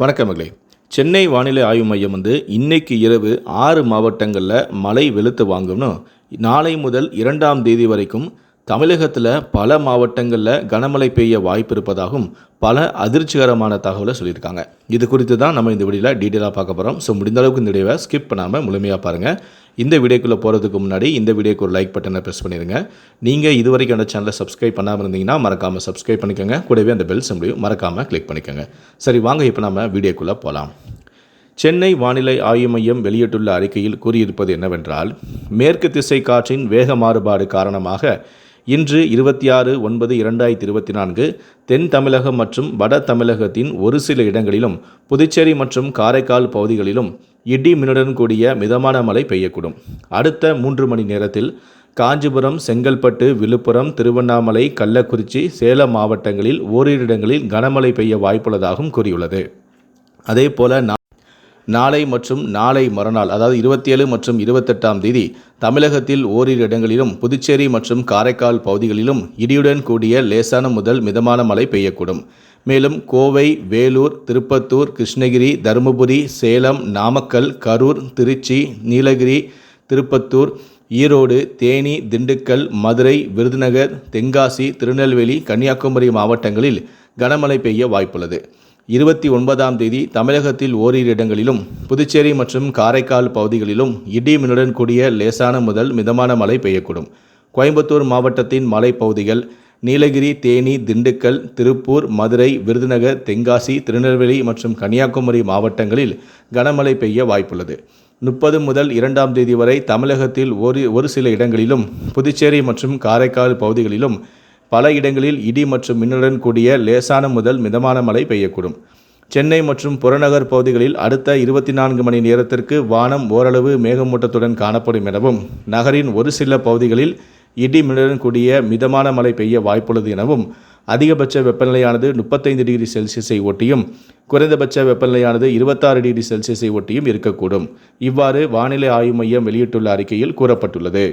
வணக்கம் மகளே. சென்னை வானிலை ஆய்வு மையம் வந்து இன்னைக்கு இரவு ஆறு மாவட்டங்களில் மழை வெளுத்து வாங்கும்னு நாளை முதல் இரண்டாம் தேதி வரைக்கும் தமிழகத்தில் பல மாவட்டங்களில் கனமழை பெய்ய வாய்ப்பு இருப்பதாகவும் பல அதிர்ச்சிகரமான தகவலை சொல்லியிருக்காங்க. இது குறித்து தான் நம்ம இந்த வீடியோவில் டீட்டெயிலாக பார்க்க போகிறோம் ஸோ முடிந்த அளவுக்கு இந்த வீடியோவை ஸ்கிப் பண்ணாமல் முழுமையாக பாருங்கள் இந்த வீடியோக்குள்ளே போகிறதுக்கு முன்னாடி இந்த வீடியோக்கு ஒரு லைக் பட்டனை ப்ரெஸ் பண்ணிடுங்க நீங்கள் இது வரைக்கும் அந்த சேனலை சப்ஸ்கிரைப் பண்ணாமல் இருந்தீங்கன்னா மறக்காமல் சப்ஸ்கிரைப் பண்ணிக்கோங்க. கூடவே அந்த பெல் சிம்லையும் மறக்காமல் கிளிக் பண்ணிக்கோங்க. சரி வாங்க இப்போ நம்ம வீடியோக்குள்ளே போகலாம் சென்னை வானிலை ஆய்வு மையம் வெளியிட்டுள்ள அறிக்கையில் கூறியிருப்பது என்னவென்றால் மேற்கு திசை காற்றின் வேக மாறுபாடு காரணமாக இன்று இருபத்தி ஆறு ஒன்பது இரண்டாயிரத்தி இருபத்தி நான்கு தென் தமிழகம் மற்றும் வட தமிழகத்தின் ஒரு சில இடங்களிலும் புதுச்சேரி மற்றும் காரைக்கால் பகுதிகளிலும் இடி மின்னுடன் கூடிய மிதமான மழை பெய்யக்கூடும். அடுத்த மூன்று மணி நேரத்தில் காஞ்சிபுரம் செங்கல்பட்டு விழுப்புரம் திருவண்ணாமலை கள்ளக்குறிச்சி சேலம் மாவட்டங்களில் ஓரிரு இடங்களில் கனமழை பெய்ய வாய்ப்புள்ளதாகவும் கூறியுள்ளது. அதே போல நாளை மற்றும் நாளை மறுநாள் அதாவது இருபத்தி ஏழு மற்றும் இருபத்தெட்டாம் தேதி தமிழகத்தில் ஓரிரு இடங்களிலும் புதுச்சேரி மற்றும் காரைக்கால் பகுதிகளிலும் இடியுடன் கூடிய லேசான முதல் மிதமான மழை பெய்யக்கூடும். மேலும் கோவை வேலூர் திருப்பத்தூர் கிருஷ்ணகிரி தருமபுரி சேலம் நாமக்கல் கரூர் திருச்சி நீலகிரி திருப்பத்தூர் ஈரோடு தேனி திண்டுக்கல் மதுரை விருதுநகர் தென்காசி திருநெல்வேலி கன்னியாகுமரி மாவட்டங்களில் கனமழை பெய்ய வாய்ப்புள்ளது. இருபத்தி ஒன்பதாம் தேதி தமிழகத்தில் ஓரிரு இடங்களிலும் புதுச்சேரி மற்றும் காரைக்கால் பகுதிகளிலும் இடி மின்னுடன் கூடிய லேசான முதல் மிதமான மழை பெய்யக்கூடும். கோயம்புத்தூர் மாவட்டத்தின் மலைப்பகுதிகள் நீலகிரி தேனி திண்டுக்கல் திருப்பூர் மதுரை விருதுநகர் தென்காசி திருநெல்வேலி மற்றும் கன்னியாகுமரி மாவட்டங்களில் கனமழை பெய்ய வாய்ப்புள்ளது. முப்பது முதல் இரண்டாம் தேதி வரை தமிழகத்தில் ஒரு ஒரு சில இடங்களிலும் புதுச்சேரி மற்றும் காரைக்கால் பகுதிகளிலும் பல இடங்களில் இடி மற்றும் மின்னுடன் கூடிய லேசான முதல் மிதமான மழை பெய்யக்கூடும். சென்னை மற்றும் புறநகர் பகுதிகளில் அடுத்த இருபத்தி நான்கு மணி நேரத்திற்கு வானம் ஓரளவு மேகமூட்டத்துடன் காணப்படும் எனவும் நகரின் ஒரு சில பகுதிகளில் இடி மின்னுடன் கூடிய மிதமான மழை பெய்ய வாய்ப்புள்ளது எனவும் அதிகபட்ச வெப்பநிலையானது முப்பத்தைந்து டிகிரி செல்சியஸை ஒட்டியும் குறைந்தபட்ச வெப்பநிலையானது இருபத்தாறு டிகிரி செல்சியஸை ஒட்டியும் இருக்கக்கூடும். இவ்வாறு வானிலை ஆய்வு மையம் வெளியிட்டுள்ள அறிக்கையில் கூறப்பட்டுள்ளது.